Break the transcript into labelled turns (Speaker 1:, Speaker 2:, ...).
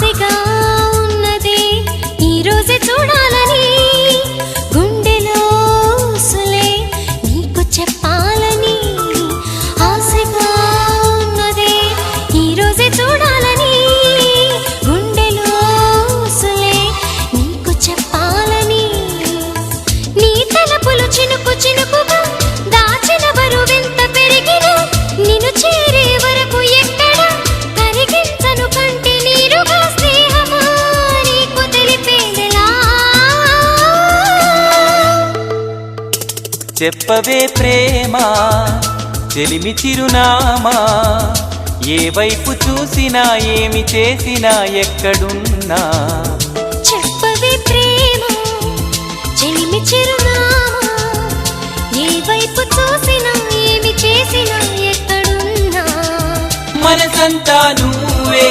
Speaker 1: ఆశగా ఉన్నది ఈ రోజే చూడాలని గుండెలో సులే నీకు చెప్పాలని ఆశగా ఉన్నది ఈ రోజే చూడాలని గుండెలో సులే నీకు చెప్పాలని నీ తలపులు చినుకు చినుకు
Speaker 2: చెప్పవే ప్రేమ చెలిమి చిరునామా ఏ వైపు చూసినా ఏమి చేసినా ఎక్కడున్నా.
Speaker 1: చెప్పవే ప్రేమ చెలిమి చిరునామా ఏ వైపు చూసినా ఏమి చేసినా ఎక్కడున్నా.
Speaker 2: మనసంతా నువ్వే.